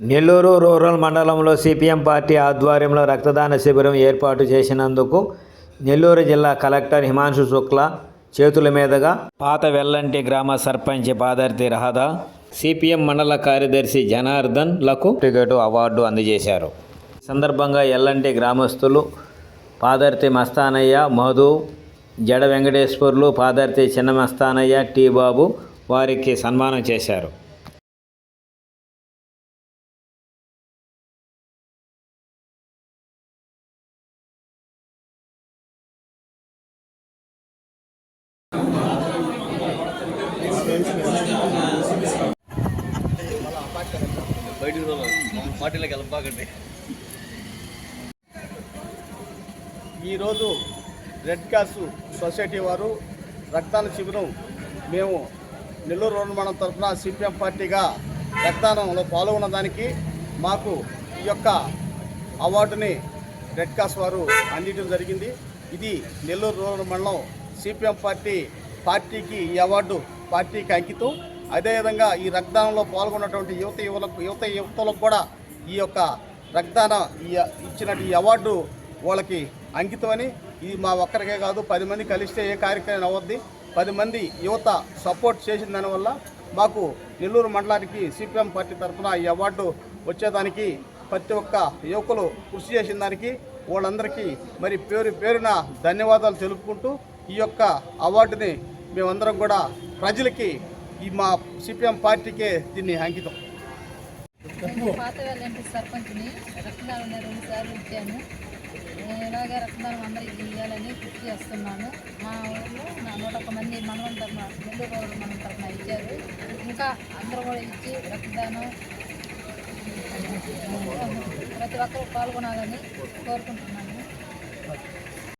Nellore rural మండలంలో CPM party ఆధ్వర్యంలో రక్తదాన శిబిరం ఏర్పాటు చేసినందుకు నెల్లూరు జిల్లా కలెక్టర్ హిమాంశు శుక్లా చేతుల మీదుగా పాత వెల్లంటి గ్రామ సర్పంచ్ పాదర్తి రహదా సిపిఎం మండల కార్యదర్శి జనార్దన్లకు టికెట్ అవార్డు అందజేశారు. సందర్భంగా ఎల్లంటి గ్రామస్తులు పాదర్తి మస్తానయ్య మధు జడ వెంకటేశ్వర్లు పాదర్తి చిన్న మస్తానయ్య టీ బాబు వారికి సన్మానం చేశారు. బయటికి రోజు వెళ్ళబాకండి ఈరోజు రెడ్ క్రాస్ సొసైటీ వారు రక్తదాన శిబిరం మేము నెల్లూరు రోడ్డు మండలం తరఫున సిపిఎం పార్టీగా రక్తదానంలో పాల్గొన్న దానికి మాకు ఈ యొక్క అవార్డుని రెడ్ క్రాస్ వారు అందించడం జరిగింది. ఇది నెల్లూరు రోడ్డు మండలం సిపిఎం పార్టీ పార్టీకి ఈ అవార్డు పార్టీకి అంకితం. అదేవిధంగా ఈ రక్తదానంలో పాల్గొన్నటువంటి యువత యువలకు యువత యువతలకు కూడా ఈ యొక్క రక్తదాన ఈ ఇచ్చిన ఈ అవార్డు వాళ్ళకి అంకితమని ఇది మా ఒక్కరికే కాదు పది మంది కలిస్తే ఏ కార్యక్రమం అవ్వద్ది. పది మంది యువత సపోర్ట్ చేసిన దానివల్ల మాకు నెల్లూరు మండలానికి సిపిఎం పార్టీ తరఫున ఈ అవార్డు వచ్చేదానికి ప్రతి ఒక్క యువకులు కృషి చేసిన దానికి వాళ్ళందరికీ మరి పేరు పేరున ధన్యవాదాలు తెలుపుకుంటూ ఈ యొక్క అవార్డుని మేమందరం కూడా ప్రజలకి ఈ మా సిపిఎం పార్టీకే దీన్ని అంకితం. నేను పాత సర్పంచ్ని రక్తదానం రెండు సార్లు ఇచ్చాను. ఇలాగే రక్తదానం అందరికి ఇవ్వాలని కృషి చేస్తున్నాను. మా ఊళ్ళో నా నూట ఒక మంది మనవల తరఫున నెల్లూరు రోడ్డు మన తరఫున ఇచ్చారు. ఇంకా అందరూ కూడా ఇచ్చి రక్తదానం ప్రతి ఒక్కరు పాల్గొనాలని కోరుకుంటున్నాను.